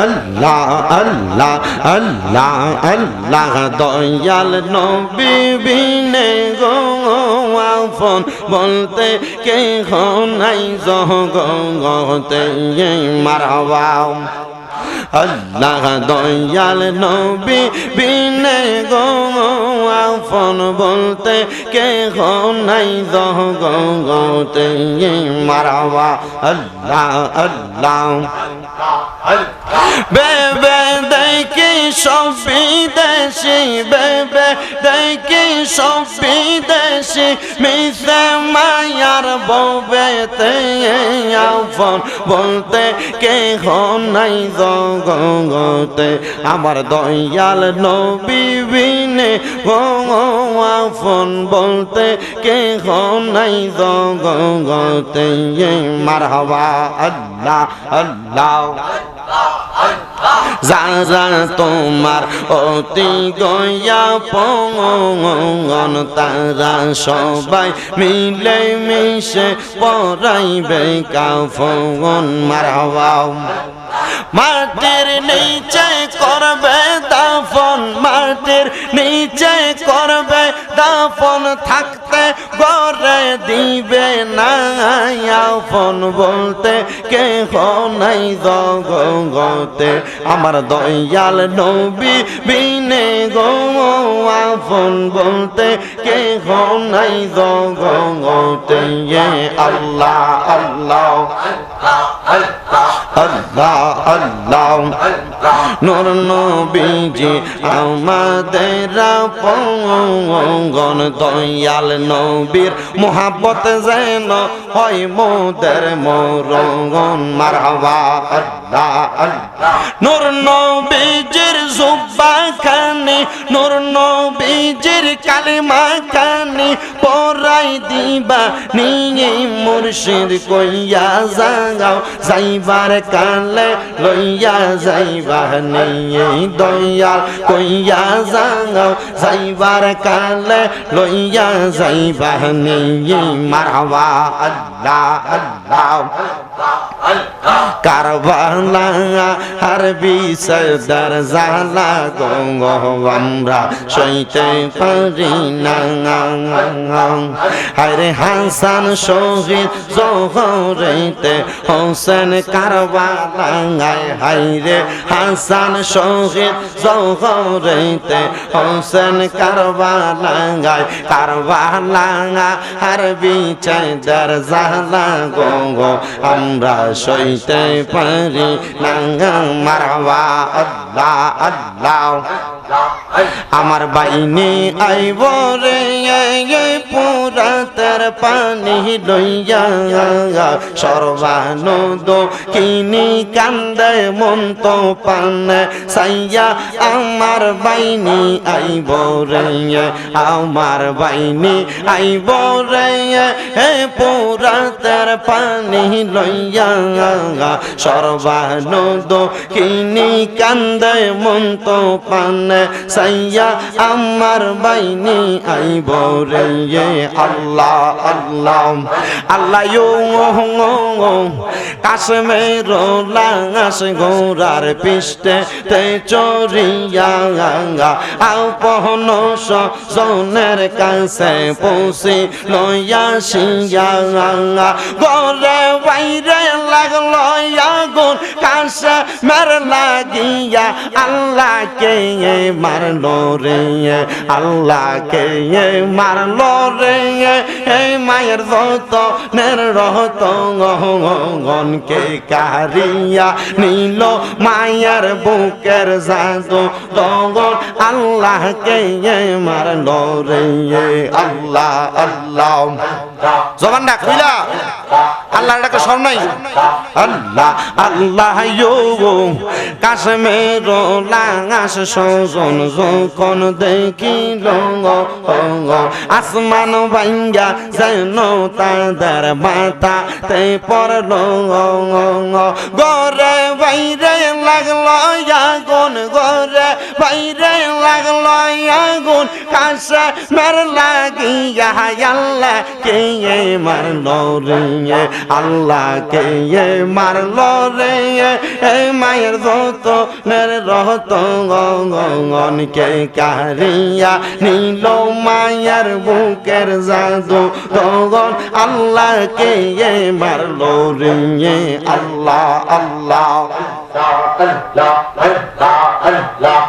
আল্লাহ আল্লাহ আল্লাহ আল্লাহ দয়াল নবী বিনে গো আফন। বলতে কে নাই জগতে মারবা আল্লাহ দয়াল নবী বিনে গো আফন বলতে কে নাই জগতে মারাবা আল্লাহ আল্লাহ। বেবে সব বিদেশি বেবে, দেখি সব বিদেশি মিশে মায়ার ববেতে আফন বলতে কে নাই জগতে। আমার দয়াল নবী বিনে আফন বলতে কে নাই জগতে। মারহাবা, আল্লাহ আল্লাহ। যারা তোমার অতি গয়া পঙ্গন তারা সবাই মিলে মিশে পরাইবে কাফন মারাবাও মাটির নিচে করবে দাফন মাটির নিচে করবে, দাফন থাকতে গড়ে দিবে না। আপন বলতে কে নাই জগতে। আমার দয়াল নবী বিনে গো আপন বলতে কে নাই জগতে। আল্লাহ আল্লাহ আল্লাহ। আল্লাহ নূর নবীজি আমাদের পঙ্গন দয়াল নবীর মোহাব্বত যেন হয় মোদের মরঙ্গন মারহাবা। আল্লাহ আল্লাহ নূর নবীজির জুব্বা খানি, নূর নবীজির কালিমা খানি, পরাই দিবা, নিয়ে মুর্শিদ কইয়া যাও যাইবার কালে লইয়া যাইবা নিয়ে দয়াল কইয়া যাও যাইবার কালে লইয়া যাইবা নিয়ে মারবা আল্লাহ আল্লাহ কারবালা হার বিষদার জালা গঙ্গ আমরা সইতে পারি না। হাসান শহীদ জহরেতে হোসেন কারবালা হায়রে হাসান শহীদ জহরেতে, হোসেন কারবালা কারবালা হার বিচার জালা গঙ্গ, আমরা সইতে পারি না মারবা আল্লাহ আল্লাহ। আমার বাইনি আইব রে পুরাতের পানি লইয়া সর্বানন্দ কিনি কান্দে, মন তো পানে। সাইয়া, আমার বাইনি আইব রে, আমার বাইনি আইব রে। হে পুরাতের পানি লইয়া সর্বানন্দ কিনি কান্দে, মন তো পানে। সাইয়া, আমার বাইনি আইব রে। আল্লাহ আল্লাহ আল্লাহ কাশ্মীর লাঙাস ঘোড়ার পিষ্টে তে চরিয়া আপন সনের কাছে পৌঁছি লইয়া সিয়া গরে বাইরে লাগল আগুন কাছে মের লাগিয়া আল্লাহ কে মারলো রে আল্লাহ কে মারলো রে মায়ের যত নের রহত গনকে কারিয়া নীল মায়ের বুকের জাদু তগন আল্লাহ কে মারলো রে আল্লাহ আল্লাহ জবানটা খুইলা আল্লাহর ডাকে স্মরণ নাই? আল্লাহ আল্লাহ কাশ্মীর লাঙাস সজন যখন দেখিল আসমান ভাঙ্গা যেন তাদের মাথা তে পড়ল গরে বাইরে লাগল আগুন গরে বাইরে লাগল আগুন, কাছে মের লাগিয়া আল্লাহ, কে মারলো রে? আল্লাহ, কে মারলো রে? এ মায়ের যত নের রহত গগন, কে কারিয়া নীল মায়ের বুকের জাদু গগন? আল্লাহ, কে মারলো রে? আল্লাহ আল্লাহ।